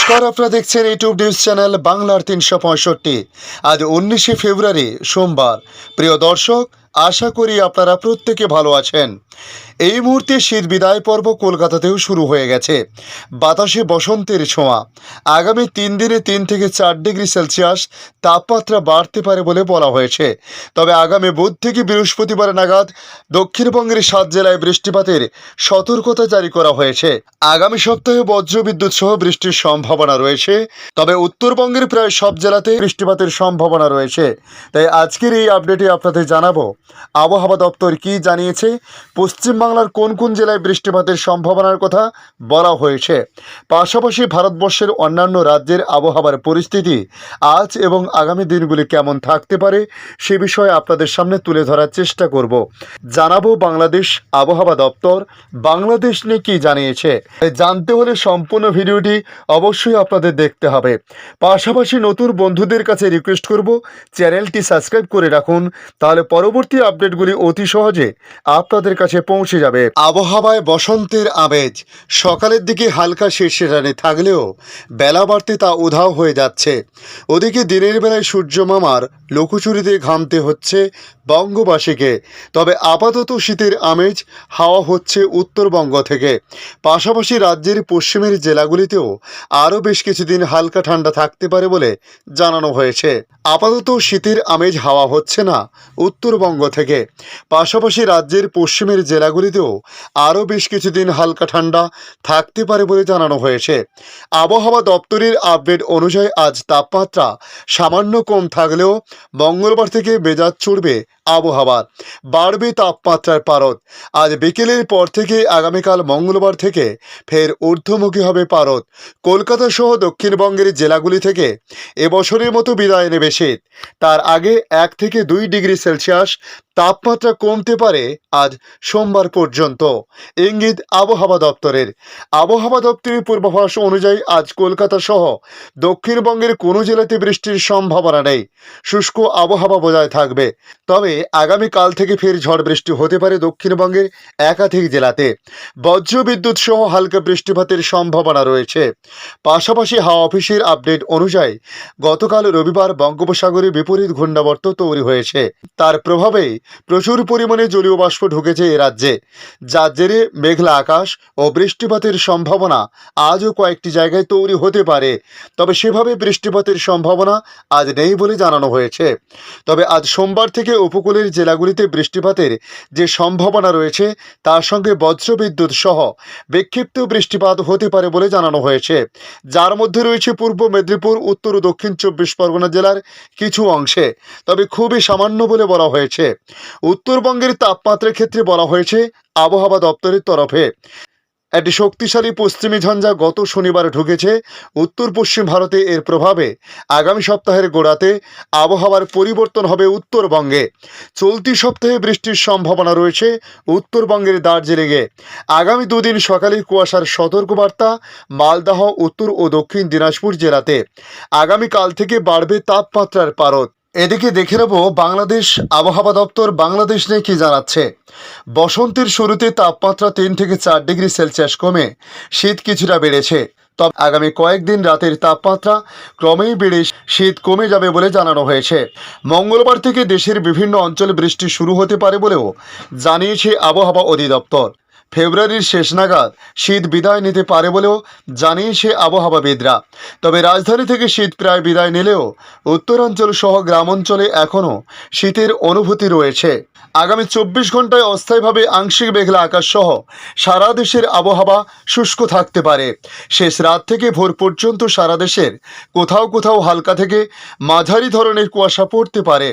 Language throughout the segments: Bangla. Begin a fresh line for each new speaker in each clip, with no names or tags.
নমস্কার, আপনারা দেখছেন ইউটিউব নিউজ চ্যানেল বাংলার তিনশো পঁয়ষট্টি। আজ উনিশে ফেব্রুয়ারি, সোমবার। প্রিয় দর্শক, আশা করি আপনারা প্রত্যেকে ভালো আছেন। এই মুহূর্তে শীত বিদায় পর্ব কলকাতাতেও শুরু হয়ে গেছে। বাতাসে বসন্তের ছোঁয়া। আগামী তিন দিনে তিন থেকে চার ডিগ্রি সেলসিয়াস তাপমাত্রা বাড়তে পারে বলে বলা হয়েছে। তবে আগামী বুধ থেকে বৃহস্পতিবার নাগাদ দক্ষিণবঙ্গের সাত জেলায় বৃষ্টিপাতের সতর্কতা জারি করা হয়েছে। আগামী সপ্তাহে বজ্রবিদ্যুৎ সহ বৃষ্টির সম্ভাবনা রয়েছে। তবে উত্তরবঙ্গের প্রায় সব জেলাতে বৃষ্টিপাতের সম্ভাবনা রয়েছে। তাই আজকের এই আপডেটে আপনাদের জানাব। আবহাওয়া দপ্তর কি জানিয়েছে? পশ্চিমবাংলার কোন কোন জেলায় বৃষ্টিপাতের সম্ভাবনার কথা বলা হয়েছে। পাশাপাশি ভারতবর্ষের অন্যান্য রাজ্যের আবহাওয়ার পরিস্থিতি আজ এবং আগামী দিনগুলি কেমন থাকতে পারে সে বিষয়ে আপনাদের সামনে তুলে ধরার চেষ্টা করব। জানাব বাংলাদেশ আবহাওয়া দপ্তর বাংলাদেশ নিয়ে কী জানিয়েছে। জানতে হলে সম্পূর্ণ ভিডিওটি অবশ্যই আপনাদের দেখতে হবে। পাশাপাশি নতুন বন্ধুদের কাছে রিকোয়েস্ট করব, চ্যানেলটি সাবস্ক্রাইব করে রাখুন, তাহলে পরবর্তী আপডেটগুলি অতি সহজে আপনাদের কাছে পৌঁছে যাবে। আবহাওয়ায় বসন্তের আবেজ সকালের দিকে হালকা শীর্ষে টানে থাকলেও বেলা বাড়তে তা উধাও হয়ে যাচ্ছে। ওদিকে দিনের বেলায় সূর্য মামার লুকোচুরিতে ঘামতে হচ্ছে বঙ্গবাসীকে। তবে আপাতত শীতের আমেজ হাওয়া হচ্ছে উত্তরবঙ্গ থেকে। পাশাপাশি রাজ্যের পশ্চিমের জেলাগুলিতেও আরও বেশ কিছুদিন হালকা ঠান্ডা থাকতে পারে বলে জানানো হয়েছে। আপাতত শীতের আমেজ হাওয়া হচ্ছে না উত্তরবঙ্গ থেকে। পাশাপাশি রাজ্যের পশ্চিমের জেলাগুলিতেও আরও বেশ কিছুদিন হালকা ঠান্ডা থাকতে পারে বলে জানানো হয়েছে। আবহাওয়া দপ্তরের আপডেট অনুযায়ী আজ তাপমাত্রা সামান্য কম থাকলেও মঙ্গলবার থেকে মেজাজ চড়বে আবহাওয়ার বাড়বে তাপমাত্রার পারদ। আজ বিকেলের পর থেকে আগামীকাল মঙ্গলবার থেকে ফের ঊর্ধ্বমুখী হবে পারদ। কলকাতা সহ দক্ষিণবঙ্গের জেলাগুলি থেকে এবছরের মতো বিদায় নেবে শীত। তার আগে এক থেকে দুই ডিগ্রি সেলসিয়াস তাপমাত্রা কমতে পারে আজ সোমবার পর্যন্ত। ইঙ্গিত, আবহাওয়া দপ্তরের। আবহাওয়া দপ্তরের পূর্বাভাস অনুযায়ী আজ কলকাতা সহ দক্ষিণবঙ্গের কোনো জেলাতে বৃষ্টির সম্ভাবনা নেই। শুষ্ক আবহাওয়া বজায় থাকবে। তবে আগামীকাল থেকে ফের ঝড় বৃষ্টি হতে পারে দক্ষিণবঙ্গের একাধিক জেলাতে। বজ্র বিদ্যুৎ সহ হালকা বৃষ্টিপাতের সম্ভাবনা রয়েছে। পাশাপাশি হাওয়া অফিসের আপডেট অনুযায়ী গতকাল রবিবার বঙ্গোপসাগরে বিপরীত ঘূর্ণাবর্ত তৈরি হয়েছে। তার প্রভাবেই প্রচুর পরিমাণে জলীয় বাষ্প ঢুকেছে এ রাজ্যে। যার জেরে মেঘলা আকাশ ও বৃষ্টিপাতের সম্ভাবনা আজও কয়েকটি জায়গায় তৈরি হতে পারে। তবে সেভাবে বৃষ্টিপাতের সম্ভাবনা আজ নেই বলে জানানো হয়েছে। তবে আজ সোমবার থেকে উপকূলের জেলাগুলিতে বৃষ্টিপাতের যে সম্ভাবনা রয়েছে, তার সঙ্গে বজ্রবিদ্যুৎ সহ বিক্ষিপ্ত বৃষ্টিপাত হতে পারে বলে জানানো হয়েছে। যার মধ্যে রয়েছে পূর্ব মেদিনীপুর, উত্তর ও দক্ষিণ চব্বিশ পরগনা জেলার কিছু অংশে। তবে খুবই সামান্য বলে বলা হয়েছে। উত্তরবঙ্গের তাপমাত্রার ক্ষেত্রে বলা হয়েছে, আবহাওয়া দপ্তরের তরফে। একটি শক্তিশালী পশ্চিমী ঝঞ্ঝা গত শনিবার ঢুকেছে। উত্তর পশ্চিম ভারতে এর প্রভাবে আগামী সপ্তাহের গোড়াতে আবহাওয়ার পরিবর্তন হবে উত্তরবঙ্গে। চলতি সপ্তাহে বৃষ্টির সম্ভাবনা রয়েছে উত্তরবঙ্গের দার্জিলিংয়ে। আগামী দুদিন সকালে কুয়াশার সতর্কবার্তা মালদাহ, উত্তর ও দক্ষিণ দিনাজপুর জেলাতে। আগামীকাল থেকে বাড়বে তাপমাত্রার পারদ। এদিকে দেখে নেব বাংলাদেশ আবহাওয়া দপ্তর বাংলাদেশ নিয়ে কি জানাচ্ছে। বসন্তের শুরুতে তাপমাত্রা তিন থেকে চার ডিগ্রি সেলসিয়াস কমে, শীত কিছুটা বেড়েছে। তবে আগামী কয়েকদিন রাতের তাপমাত্রা ক্রমেই বেড়ে, শীত কমে যাবে বলে জানানো হয়েছে। মঙ্গলবার থেকে দেশের বিভিন্ন অঞ্চলে বৃষ্টি শুরু হতে পারে বলেও জানিয়েছে আবহাওয়া অধিদপ্তর। ফেব্রুয়ারির শেষ নাগাদ শীত বিদায় নিতে পারে বলেও জানিয়েছে আবহাওয়াবিদরা। তবে রাজধানী থেকে শীত প্রায় বিদায় নিলেও উত্তরাঞ্চল সহ গ্রামাঞ্চলে এখনও শীতের অনুভূতি রয়েছে। আগামী চব্বিশ ঘন্টায় অস্থায়ীভাবে আংশিক মেঘলা আকাশ সহ সারা দেশের আবহাওয়া শুষ্ক থাকতে পারে। শেষ রাত থেকে ভোর পর্যন্ত সারা দেশের কোথাও কোথাও হালকা থেকে মাঝারি ধরনের কুয়াশা পড়তে পারে।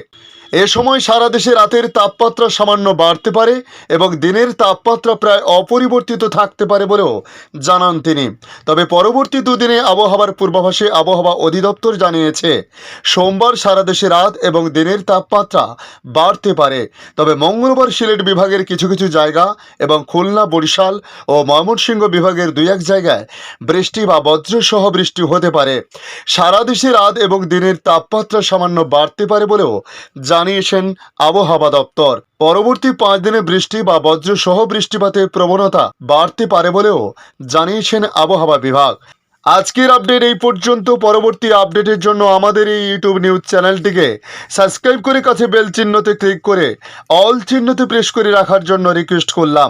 এ সময় সারা দেশে রাতের তাপমাত্রা সামান্য বাড়তে পারে এবং দিনের তাপমাত্রা প্রায় অপরিবর্তিত থাকতে পারে বলেও জানান তিনি। তবে পরবর্তী দুদিনে আবহাওয়ার পূর্বাভাসে আবহাওয়া অধিদপ্তর জানিয়েছে, সোমবার সারা দেশে রাত এবং দিনের তাপমাত্রা বাড়তে পারে। তবে মঙ্গলবার সিলেট বিভাগের কিছু কিছু জায়গা এবং খুলনা, বরিশাল ও ময়মনসিংহ বিভাগের দুই এক জায়গায় বৃষ্টি বা বজ্রসহ বৃষ্টি হতে পারে। সারা দেশে রাত এবং দিনের তাপমাত্রা সামান্য বাড়তে পারে বলেও জানিয়েছেন আবহাওয়া দপ্তর। পরবর্তী পাঁচ দিনে বৃষ্টি বা বজ্র সহ বৃষ্টিপাতের প্রবণতা বাড়তে পারে বলেও জানিয়েছেন আবহাওয়া বিভাগ। আজকের আপডেট এই পর্যন্ত। পরবর্তী আপডেটের জন্য আমাদের এই ইউটিউব নিউজ চ্যানেলটিকে সাবস্ক্রাইব করে কাছে বেল চিহ্নতে ক্লিক করে অল চিহ্নতে প্রেস করে রাখার জন্য রিকোয়েস্ট করলাম।